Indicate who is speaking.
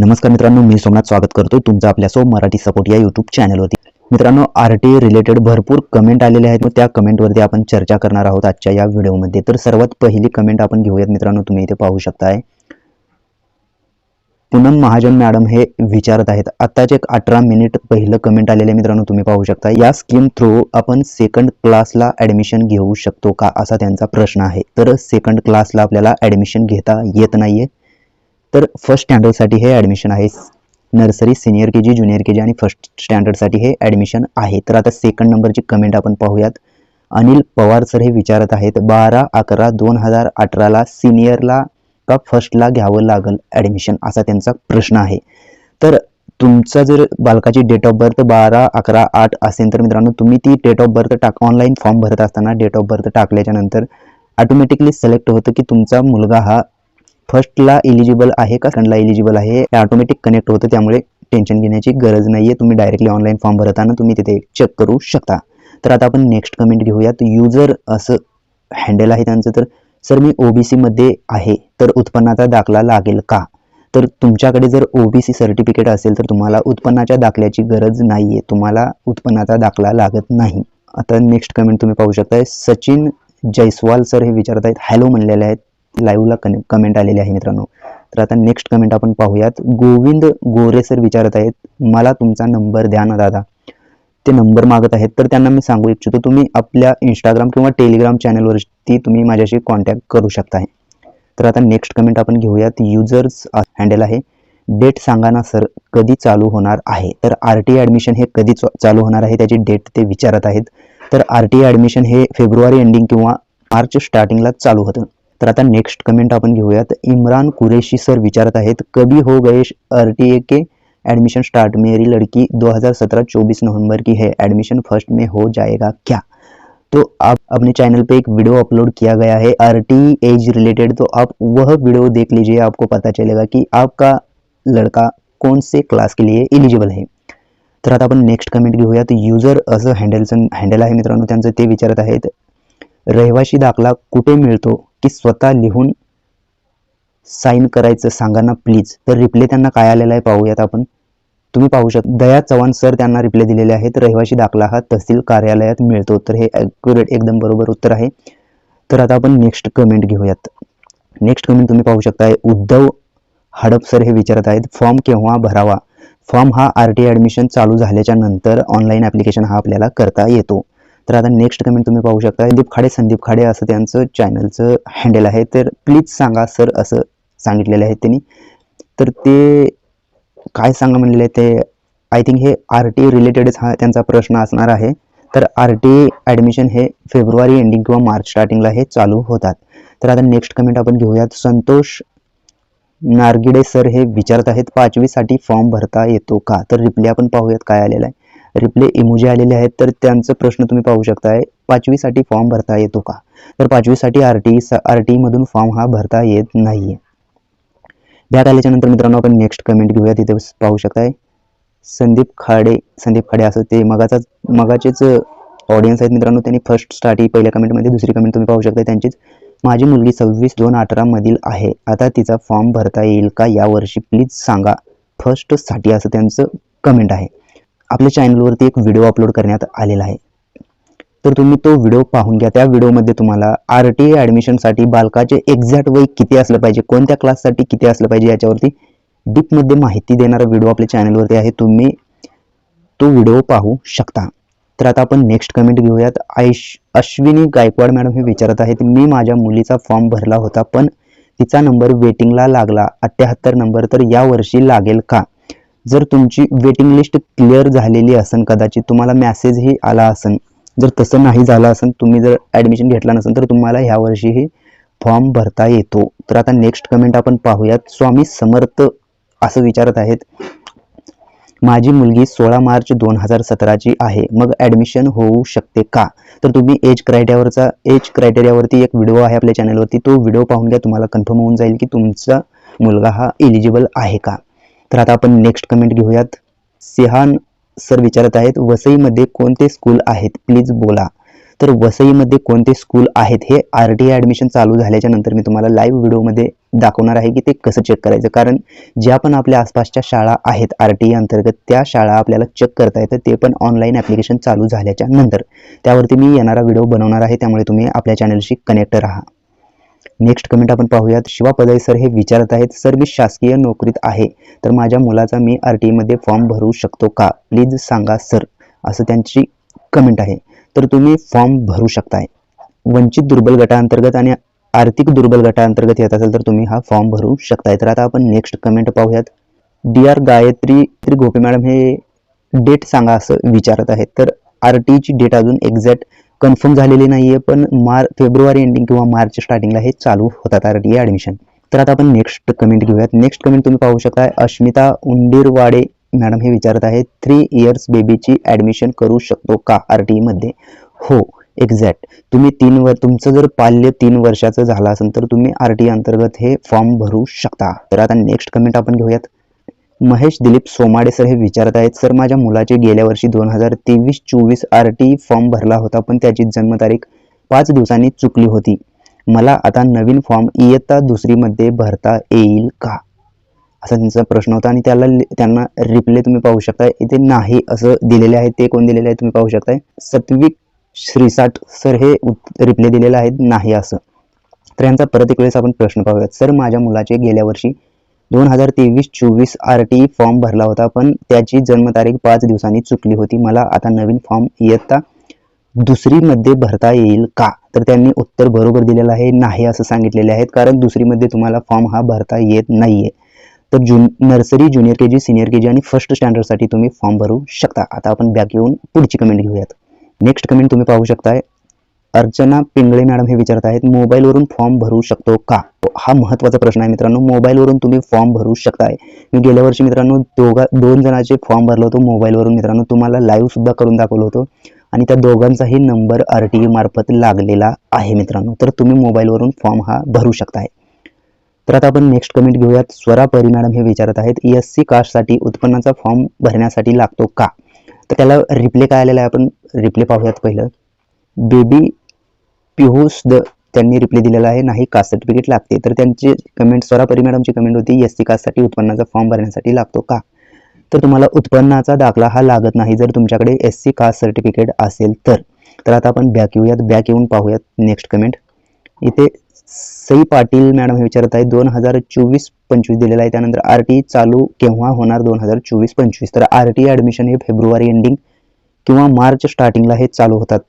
Speaker 1: नमस्कार मित्रांनो मी सोमनाथ स्वागत करतो तुमचं आपल्यासोबत मराठी सपोर्ट या युट्यूब चॅनलवरती मित्रांनो आर टी रिलेटेड भरपूर कमेंट आलेले आहेत. मग त्या कमेंटवरती आपण चर्चा करणार आहोत आजच्या या व्हिडिओमध्ये तर सर्वात पहिली कमेंट आपण घेऊयात मित्रांनो तुम्ही इथे पाहू शकताय. पूनम महाजन मॅडम हे विचारत आहेत. आत्ताच एक अठरा मिनिट पहिलं कमेंट आलेलं आहे मित्रांनो तुम्ही पाहू शकता या स्कीम थ्रू आपण सेकंड क्लासला ॲडमिशन घेऊ शकतो का असा त्यांचा प्रश्न आहे. तर सेकंड क्लासला आपल्याला ॲडमिशन घेता येत नाहीये. तर फर्स्ट स्टँडर्डसाठी हे ॲडमिशन आहे. Nursery senior K G junior K G आणि फर्स्ट स्टँडर्डसाठी हे ॲडमिशन आहे. तर आता सेकंड नंबरची कमेंट आपण पाहूयात. अनिल पवार सर हे विचारत आहेत बारा अकरा दोन हजार अठराला सिनियरला का फर्स्टला घ्यावं लागेल ॲडमिशन असा त्यांचा प्रश्न आहे. तर तुमचा जर बालकाची डेट ऑफ बर्थ बारा अकरा आठ असेल तर मित्रांनो तुम्ही ती डेट ऑफ बर्थ टाक ऑनलाईन फॉर्म भरत असताना डेट ऑफ बर्थ टाकल्याच्या नंतर ऑटोमॅटिकली सिलेक्ट होतं की तुमचा मुलगा हा फर्स्टला इलिजिबल आहे का? सेकंडला इलिजिबल आहे. हे ऑटोमॅटिक कनेक्ट होतं त्यामुळे टेन्शन घेण्याची गरज नाही आहे तुम्ही डायरेक्टली ऑनलाईन फॉर्म भरताना तुम्ही तिथे चेक करू शकता. तर आता आपण नेक्स्ट कमेंट घेऊयात. युजर असं हँडल आहे त्यांचं तर सर मी ओबीसीमध्ये आहे तर उत्पन्नाचा दाखला लागेल का? तर तुमच्याकडे जर ओबीसी सर्टिफिकेट असेल तर तुम्हाला उत्पन्नाच्या दाखल्याची गरज नाही आहे तुम्हाला उत्पन्नाचा दाखला लागत नाही. आता नेक्स्ट कमेंट तुम्ही पाहू शकताय. सचिन जयस्वाल सर हे विचारत आहेत हॅलो म्हणलेले आहेत. लाईव्हला कने कमेंट आलेली आहे मित्रांनो. तर आता नेक्स्ट कमेंट आपण पाहूयात. गोविंद गोरे सर विचारत आहेत मला तुमचा नंबर द्या ना दादा. ते नंबर मागत आहेत तर त्यांना मी सांगू इच्छितो तुम्ही आपल्या इंस्टाग्राम किंवा टेलिग्राम चॅनलवरती तुम्ही माझ्याशी कॉन्टॅक्ट करू शकता तर आता नेक्स्ट कमेंट आपण घेऊयात. युजर्स हँडल आहे. डेट सांगा ना सर कधी चालू होणार आहे? तर आर टी ॲडमिशन हे कधी चालू होणार आहे त्याची डेट ते विचारत आहेत. तर आर टी ॲडमिशन हे फेब्रुवारी एंडिंग किंवा मार्च स्टार्टिंगला चालू होतं. तर आता नेक्स्ट कमेंट आपण घेऊयात. इम्रान कुरेशी सर विचारत आहेत कभी हो गए आर टी ए के एडमिशन स्टार्ट मेरी लड़की 2017 24 नवंबर की है एडमिशन फ़र्स्ट में हो जाएगा क्या? तो आप अपने चैनल पे एक वीडियो अपलोड किया गया है आर टी एज रिलेटेड तो आप वह वीडियो देख लीजिए, आपको पता चलेगा कि आपका लड़का कौन से क्लास के लिए एलिजिबल आहे तर आता आपण नेक्स्ट कमेंट घेऊयात. युजर असं हँडलचं हँडल आहे मित्रांनो, त्यांचं ते विचारत आहेत, रहिवाशी दाखला कुठे मिळतो? की स्वतः लिहून साईन करायचं सांगा ना प्लीज तर रिप्ले त्यांना काय आलेला आहे पाहूयात आपण. तुम्ही पाहू शकता दया चव्हाण सर त्यांना रिप्ले दिलेले आहेत. रहिवाशी दाखला हा तहसील कार्यालयात मिळतो. तर हे ॲक्युरेट एकदम बरोबर उत्तर आहे. तर आता आपण नेक्स्ट कमेंट घेऊयात. नेक्स्ट कमेंट तुम्ही पाहू शकताय उद्धव हडप सर हे विचारत आहेत फॉर्म केव्हा भरावा? फॉर्म हा आर टी ॲडमिशन चालू झाल्याच्यानंतर ऑनलाईन ॲप्लिकेशन हा आपल्याला करता येतो. तर आता नेक्स्ट कमेंट तुम्ही पाहू शकता. संदीप खाडे संदीप खाडे असं त्यांचं चॅनलचं हँडल आहे. तर प्लीज सांगा सर असं सांगितलेलं आहे त्यांनी. तर ते काय सांगा म्हणलेलं आहे ते आय थिंक हे आर टी रिलेटेडच हा त्यांचा प्रश्न असणार आहे. तर आर टी ॲडमिशन हे फेब्रुवारी एंडिंग किंवा मार्च स्टार्टिंगला हे चालू होतात. तर आता नेक्स्ट कमेंट आपण घेऊयात. संतोष नारगिडे सर हे विचारत आहेत पाचवीसाठी फॉर्म भरता येतो का? तर रिप्ले आपण पाहूयात काय आलेला आहे. रिप्ले इमोजी आलेले आहेत तर त्यांचं प्रश्न तुम्ही पाहू शकताय पाचवीसाठी फॉर्म भरता येतो का? तर पाचवीसाठी आर टी आर टी मधून फॉर्म हा भरता येत नाहीये. बॅक आल्याच्यानंतर मित्रांनो आपण नेक्स्ट कमेंट घेऊया तिथे पाहू शकताय. संदीप खाडे संदीप खाडे असं ते मगाचाच मगाचेच ऑडियन्स आहेत मित्रांनो त्यांनी फर्स्ट स्टार्टी पहिल्या कमेंटमध्ये दुसरी कमेंट तुम्ही पाहू शकता त्यांचीच. माझी मुलगी सव्वीस दोन अठरामधील आहे आता तिचा फॉर्म भरता येईल का यावर्षी? प्लीज सांगा. फर्स्टसाठी असं त्यांचं कमेंट आहे. आपल्या चॅनलवरती एक व्हिडिओ अपलोड करण्यात आलेला आहे. तर तुम्ही तो व्हिडिओ पाहून घ्या. त्या व्हिडिओमध्ये तुम्हाला आर टी ॲडमिशनसाठी बालकाचे एक्झॅक्ट वय किती असलं पाहिजे कोणत्या क्लाससाठी किती असलं पाहिजे याच्यावरती डीपमध्ये माहिती देणारा व्हिडिओ आपल्या चॅनलवरती आहे. तुम्ही तो व्हिडिओ पाहू शकता. तर आता आपण नेक्स्ट कमेंट घेऊयात. आयश अश्विनी गायकवाड मॅडम हे विचारत आहेत मी माझ्या मुलीचा फॉर्म भरला होता पण तिचा नंबर वेटिंगला लागला. अठ्ठ्याहत्तर नंबर तर यावर्षी लागेल का? जर तुमची वेटिंग लिस्ट क्लिअर झालेली असेल कदाचित तुम्हाला मॅसेजही आला असेल जर तसं नाही झालं असेल तुम्ही जर ॲडमिशन घेतला नसेल तर तुम्हाला ह्या वर्षीही फॉर्म भरता येतो. तर आता नेक्स्ट कमेंट आपण पाहूयात. स्वामी समर्थ असं विचारत आहेत माझी मुलगी सोळा मार्च दोन हजार सतराची आहे मग ॲडमिशन होऊ शकते का? तर तुम्ही एज क्रायटेरियावरचा एज क्रायटेरियावरती एक व्हिडिओ आहे आपल्या चॅनलवरती तो व्हिडिओ पाहून घ्या तुम्हाला कन्फर्म होऊन जाईल की तुमचा मुलगा हा एलिजिबल आहे का? तर आता आपण नेक्स्ट कमेंट घेऊयात. सिहान सर विचारत आहेत वसईमध्ये कोणते स्कूल आहेत? प्लीज बोला. तर वसईमध्ये कोणते स्कूल आहेत? हे आर टी आय ॲडमिशन चालू झाल्याच्यानंतर मी तुम्हाला लाईव्ह व्हिडिओमध्ये दाखवणार आहे की ते कसं चेक करायचं. कारण ज्या पण आपल्या आसपासच्या शाळा आहेत आर टी आय अंतर्गत त्या शाळा आपल्याला चेक करता येतं. ते पण ऑनलाईन ॲप्लिकेशन चालू झाल्याच्यानंतर. त्यावरती मी येणारा व्हिडिओ बनवणार आहे. त्यामुळे तुम्ही आपल्या चॅनलशी कनेक्ट राहा. नेक्स्ट कमेंट आपण पाहूयात. शिवा पदाई सर हे विचारत आहेत सर मी शासकीय नोकरीत आहे तर माझ्या मुलाचा मी आर टी मध्ये फॉर्म भरू शकतो का? प्लीज सांगा सर असं त्यांची कमेंट आहे. तर तुम्ही फॉर्म भरू शकताय. वंचित दुर्बल गटाअंतर्गत आणि आर्थिक दुर्बल गटाअंतर्गत येत असेल तर तुम्ही हा फॉर्म भरू शकताय. तर आता आपण नेक्स्ट कमेंट पाहूयात. D R Gayatri Shri Gopi madam हे डेट सांगा असं विचारत आहेत. तर आर टीची डेट अजून एक्झॅक्ट कन्फर्म झालेली नाही आहे पण मार फेब्रुवारी एंडिंग किंवा मार्च स्टार्टिंगला हे चालू होतात आर टी ॲडमिशन तर आता आपण नेक्स्ट कमेंट घेऊयात. नेक्स्ट कमेंट तुम्ही पाहू शकता अश्मिता उंडीरवाडे मॅडम हे विचारत आहे थ्री इयर्स बेबीची ॲडमिशन करू शकतो का आर टी मध्ये? हो एक्झॅक्ट तुम्ही तीन वर तुमचं जर पाल्य तीन वर्षाचं झालं असेल तर तुम्ही आर टी अंतर्गत हे फॉर्म भरू शकता. तर आता नेक्स्ट कमेंट आपण घेऊयात. महेश दिलीप सोमाडे सर हे विचारत आहेत सर माझ्या मुलाचे गेल्या वर्षी दोन हजार तेवीस चोवीस आर टी फॉर्म भरला होता पण त्याची जन्मतारीख पाच दिवसांनी चुकली होती. मला आता नवीन फॉर्म इयत्ता दुसरीमध्ये भरता येईल का? असा त्यांचा प्रश्न होता आणि त्याला त्यांना रिप्लाय तुम्ही पाहू शकता इथे नाही असं दिलेले आहे ते कोण दिलेले आहे तुम्ही पाहू शकताय. सत्विक श्रीसाठ सर हे रिप्लाय दिलेलं आहे नाही असं. तर यांचा परत एक वेळेस आपण प्रश्न पाहूयात. सर माझ्या मुलाचे गेल्या वर्षी दोन हजार तेवीस चोवीस आर टी फॉर्म भरला होता पण त्याची जन्मतारीख पाच दिवसांनी चुकली होती. मला आता नवीन फॉर्म इयत्ता दुसरीमध्ये भरता येईल का? तर त्यांनी उत्तर बरोबर दिलेलं आहे नाही असं सांगितलेले आहेत कारण दुसरीमध्ये तुम्हाला फॉर्म हा भरता येत नाही आहे तर जुन nursery junior K G senior K G आणि फर्स्ट स्टँडर्डसाठी तुम्ही फॉर्म भरू शकता. आता आपण बॅक येऊन पुढची कमेंट घेऊयात. नेक्स्ट कमेंट तुम्ही पाहू शकताय अर्चना पिंगळे मॅडम हे विचारत आहेत मोबाईलवरून फॉर्म भरू शकतो का? हा महत्त्वाचा प्रश्न आहे मित्रांनो. मोबाईलवरून तुम्ही फॉर्म भरू शकताय. मी गेल्या वर्षी मित्रांनो दोघा दोन जणांचे फॉर्म भरलो होतो मोबाईलवरून मित्रांनो. तुम्हाला लाईव्ह सुद्धा करून दाखवलं होतं. आणि त्या दोघांचाही नंबर आर टी मार्फत लागलेला आहे मित्रांनो. तर तुम्ही मोबाईलवरून फॉर्म हा भरू शकताय. तर आता आपण नेक्स्ट कमेंट घेऊयात. स्वरा परी मॅडम हे विचारत आहेत एस सी कास्टसाठी उत्पन्नाचा फॉर्म भरण्यासाठी लागतो का? तर त्याला रिप्ले काय आलेला आहे आपण रिप्ले पाहूयात पहिलं. बेबी पिहुस द त्यांनी रिप्लाय दिलेला आहे. नाही कास्ट सर्टिफिकेट लागते. तर त्यांची कमेंट स्वरापरी मॅडमची कमेंट होती एस सी कास्टसाठी उत्पन्नाचा फॉर्म भरण्यासाठी लागतो का? तर तुम्हाला उत्पन्नाचा दाखला हा लागत नाही. जर तुमच्याकडे एस सी कास्ट सर्टिफिकेट असेल तर. तर आता आपण बॅक येऊयात. बॅक येऊन पाहूयात नेक्स्ट कमेंट इथे सई पाटील मॅडम हे विचारत आहे दोन हजार चोवीस पंचवीस दिलेला आहे. त्यानंतर आर टी चालू केव्हा होणार दोन हजार चोवीस पंचवीस? तर आर टी ॲडमिशन हे फेब्रुवारी एंडिंग किंवा मार्च स्टार्टिंगला हे चालू होतात.